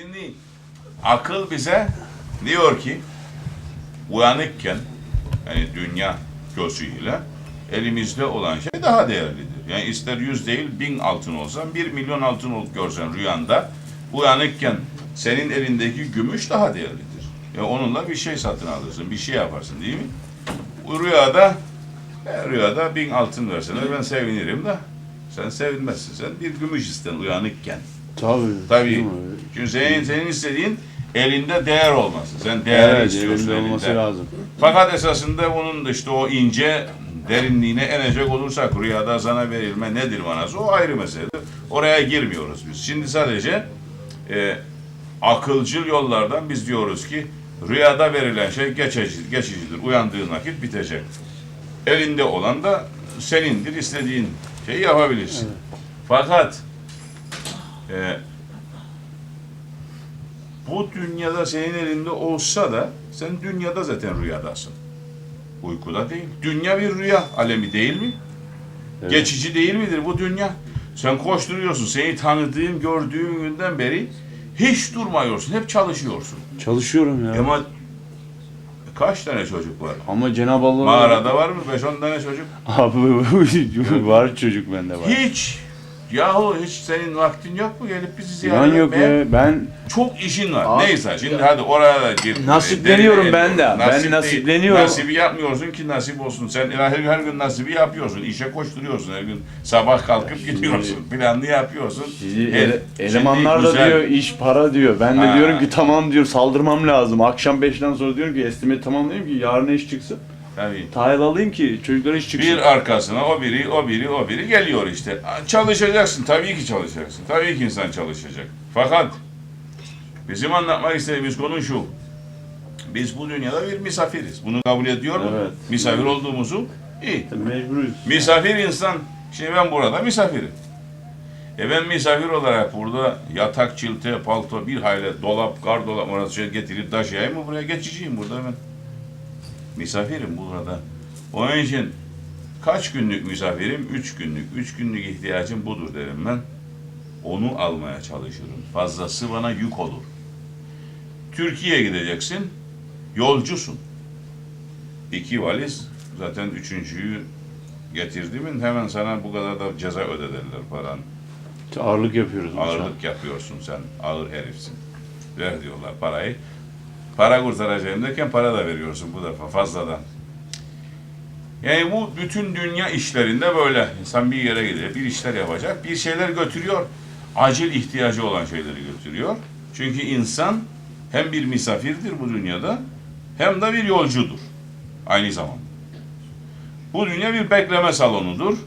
Şimdi akıl bize diyor ki uyanıkken yani dünya gözüyle elimizde olan şey daha değerlidir. Yani ister yüz değil bin altın olsan bir milyon altın olup görsen rüyanda uyanıkken senin elindeki gümüş daha değerlidir. Ya onunla bir şey satın alırsın, bir şey yaparsın değil mi? Rüyada e, rüyada bin altın verseler ben sevinirim de sen sevinmezsin. Sen bir gümüş isten uyanıkken. Tabii. Tabii. Çünkü senin, senin istediğin elinde değer olması. Sen değer Evet, istiyorsun elinde olması lazım. Fakat esasında onun da işte o ince derinliğine enecek olursak rüyada sana verilme nedir manası o ayrı meseledir. Oraya girmiyoruz biz. Şimdi sadece e, akılcıl yollardan biz diyoruz ki rüyada verilen şey geçici, geçicidir. Uyandığın vakit bitecek. Elinde olan da senindir. istediğin şeyi yapabilirsin. Fakat e, bu dünyada senin elinde olsa da sen dünyada zaten rüyadasın. Uykuda değil. Dünya bir rüya alemi değil mi? Evet. Geçici değil midir bu dünya? Sen koşturuyorsun. Seni tanıdığım, gördüğüm günden beri hiç durmuyorsun. Hep çalışıyorsun. Çalışıyorum ya. Ama kaç tane çocuk var? Ama Cenab-ı Allah... Mağarada var mı? 5-10 tane çocuk. Abi var çocuk bende var. Hiç. Yahu hiç senin vaktin yok mu gelip bizi ziyaret İnan yok etmeye? ya. Ben Çok işin var. Abi- Neyse şimdi hadi oraya da gir. Nasipleniyorum Derine ben de. Ben değil. nasipleniyorum. Nasibi yapmıyorsun ki nasip olsun. Sen her, her gün nasibi yapıyorsun. İşe koşturuyorsun her gün. Sabah kalkıp gidiyorsun. Planlı yapıyorsun. Sizi El- ele- elemanlar şimdi da güzel. diyor iş para diyor. Ben de Ha. diyorum ki tamam diyor saldırmam lazım. Akşam 5'ten sonra diyorum ki estimate tamamlayayım ki yarın iş çıksın. Tabii. Tahil alayım ki çocuklara iş çıksın. Bir arkasına o biri, o biri, o biri geliyor işte. Çalışacaksın. Tabii ki çalışacaksın. Tabii ki insan çalışacak. Fakat bizim anlatmak istediğimiz konu şu. Biz bu dünyada bir misafiriz. Bunu kabul ediyor mu? Evet. Misafir olduğumuzu iyi. Mecburuyuz. Misafir insan. Şimdi ben burada misafirim. E ben misafir olarak burada yatak, çilte, palto, bir hayli dolap, gardolap orası şey getirip taşıyayım mı buraya geçeceğim burada ben. Misafirim burada. Onun için kaç günlük misafirim? Üç günlük. Üç günlük ihtiyacım budur derim ben. Onu almaya çalışırım. Fazlası bana yük olur. Türkiye'ye gideceksin. Yolcusun. İki valiz. Zaten üçüncüyü getirdiğimin hemen sana bu kadar da ceza ödederler paran. Ağırlık yapıyoruz. Ağırlık yapıyorsun sen. Ağır herifsin. Ver diyorlar parayı. Para kurtaracağım derken para da veriyorsun bu defa fazladan. Yani bu bütün dünya işlerinde böyle. İnsan bir yere gidiyor, bir işler yapacak, bir şeyler götürüyor. Acil ihtiyacı olan şeyleri götürüyor. Çünkü insan hem bir misafirdir bu dünyada hem de bir yolcudur. Aynı zamanda. Bu dünya bir bekleme salonudur.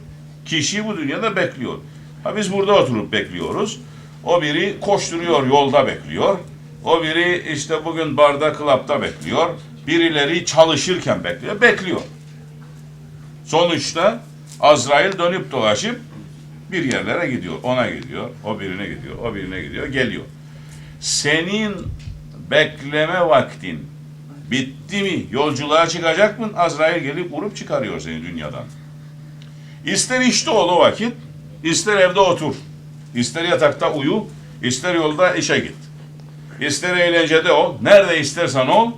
Kişi bu dünyada bekliyor. Ha biz burada oturup bekliyoruz. O biri koşturuyor, yolda bekliyor. O biri işte bugün barda, klapta bekliyor. Birileri çalışırken bekliyor, bekliyor. Sonuçta Azrail dönüp dolaşıp bir yerlere gidiyor. Ona gidiyor, o birine gidiyor, o birine gidiyor, geliyor. Senin bekleme vaktin bitti mi? Yolculuğa çıkacak mı? Azrail gelip vurup çıkarıyor seni dünyadan. İster işte ol o vakit, ister evde otur. İster yatakta uyu, ister yolda işe git. İster eğlencede ol, nerede istersen ol.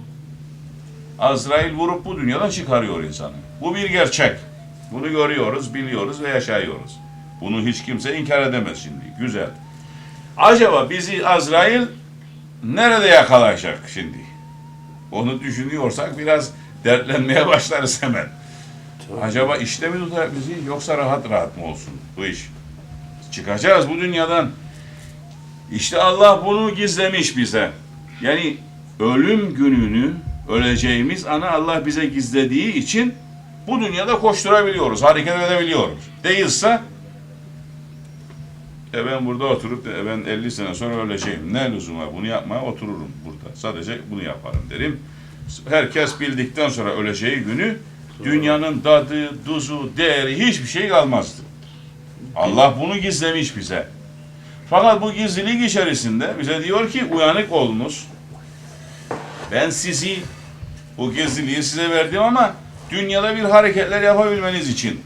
Azrail vurup bu dünyadan çıkarıyor insanı. Bu bir gerçek. Bunu görüyoruz, biliyoruz ve yaşıyoruz. Bunu hiç kimse inkar edemez şimdi. Güzel. Acaba bizi Azrail nerede yakalayacak şimdi? Onu düşünüyorsak biraz dertlenmeye başlarız hemen. Acaba işte mi tutar bizi yoksa rahat rahat mı olsun bu iş? Çıkacağız bu dünyadan. İşte Allah bunu gizlemiş bize. Yani ölüm gününü, öleceğimiz ana Allah bize gizlediği için bu dünyada koşturabiliyoruz, hareket edebiliyoruz. Değilse e ben burada oturup e ben 50 sene sonra öleceğim. Ne lüzum var bunu yapmaya otururum burada. Sadece bunu yaparım derim. Herkes bildikten sonra öleceği günü dünyanın tadı, tuzu, değeri hiçbir şey kalmazdı. Allah bunu gizlemiş bize. Fakat bu gizlilik içerisinde bize diyor ki uyanık olunuz. Ben sizi bu gizliliği size verdim ama dünyada bir hareketler yapabilmeniz için.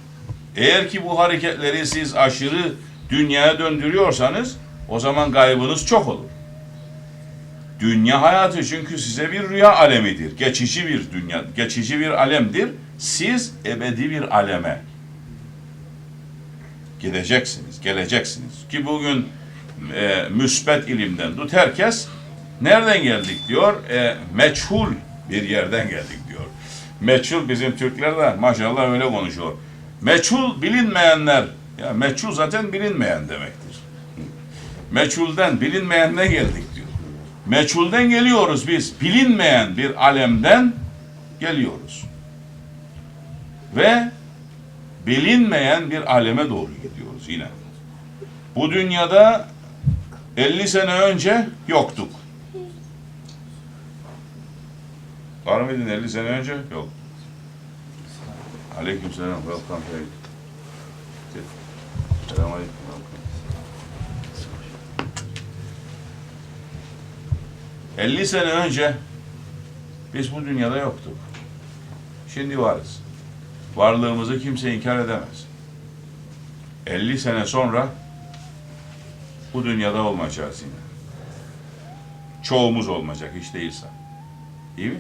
Eğer ki bu hareketleri siz aşırı dünyaya döndürüyorsanız o zaman kaybınız çok olur. Dünya hayatı çünkü size bir rüya alemidir. Geçici bir dünya, geçici bir alemdir. Siz ebedi bir aleme gideceksiniz, geleceksiniz. Ki bugün e, müsbet ilimden tut herkes nereden geldik diyor, e, meçhul bir yerden geldik diyor. Meçhul bizim Türkler de maşallah öyle konuşuyor. Meçhul bilinmeyenler, ya meçhul zaten bilinmeyen demektir. Meçhulden, bilinmeyenden geldik diyor. Meçhulden geliyoruz biz, bilinmeyen bir alemden geliyoruz. Ve bilinmeyen bir aleme doğru gidiyoruz yine. Bu dünyada 50 sene önce yoktuk. Var mıydın 50 sene önce? Yok. Aleyküm selam. Welcome. Hey. Selam aleyküm. 50 sene önce biz bu dünyada yoktuk. Şimdi varız. Varlığımızı kimse inkar edemez. 50 sene sonra bu dünyada olmayacağız yine. Çoğumuz olmayacak hiç değilse. Değil mi?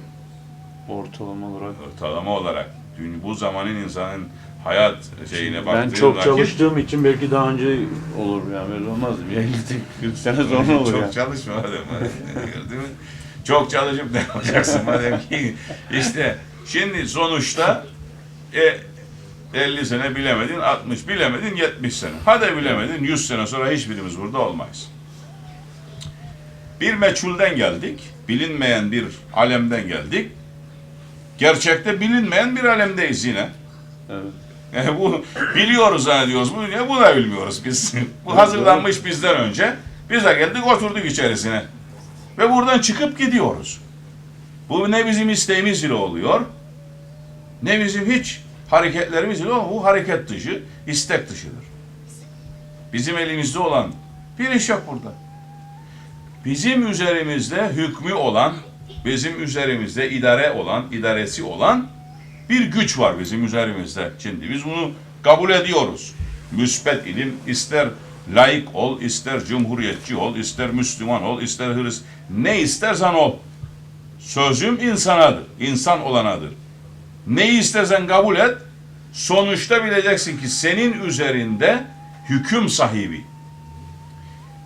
Ortalama olarak. Ortalama olarak dün bu zamanın insanın hayat şeyine baktığın Ben çok vakit- çalıştığım için belki daha önce olur yani belli olmaz. Bir 50 40 sene sonra olur Çok yani. çalışma madem. Gördün mü? Çok çalışıp ne yapacaksın madem ki işte şimdi sonuçta e, 50 sene bilemedin, 60 bilemedin, 70 sene. Hadi bilemedin, 100 sene sonra hiçbirimiz burada olmayız. Bir meçhulden geldik, bilinmeyen bir alemden geldik. Gerçekte bilinmeyen bir alemdeyiz yine. Evet. Yani bu biliyoruz zannediyoruz bu dünya, bu da bilmiyoruz biz. bu hazırlanmış bizden önce. Biz de geldik oturduk içerisine. Ve buradan çıkıp gidiyoruz. Bu ne bizim isteğimiz ile oluyor, ne bizim hiç hareketlerimiz ile. Bu hareket dışı, istek dışıdır. Bizim elimizde olan bir iş yok burada. Bizim üzerimizde hükmü olan, bizim üzerimizde idare olan, idaresi olan bir güç var bizim üzerimizde. Şimdi biz bunu kabul ediyoruz. Müsbet ilim ister laik ol, ister cumhuriyetçi ol, ister Müslüman ol, ister Hristiyan, ne istersen ol. Sözüm insanadır, insan olanadır. Neyi istersen kabul et, sonuçta bileceksin ki senin üzerinde hüküm sahibi.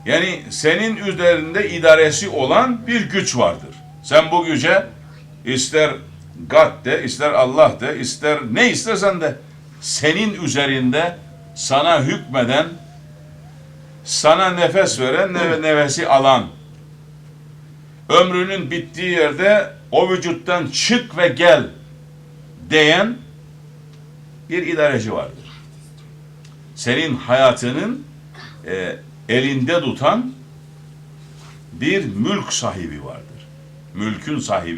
Yani senin üzerinde idaresi olan bir güç vardır. Sen bu güce ister God de, ister Allah de, ister ne istersen de senin üzerinde sana hükmeden, sana nefes veren, ne- nefesi alan, ömrünün bittiği yerde o vücuttan çık ve gel diyen bir idareci vardır. Senin hayatının e, elinde tutan bir mülk sahibi vardır. Mülkün sahibi.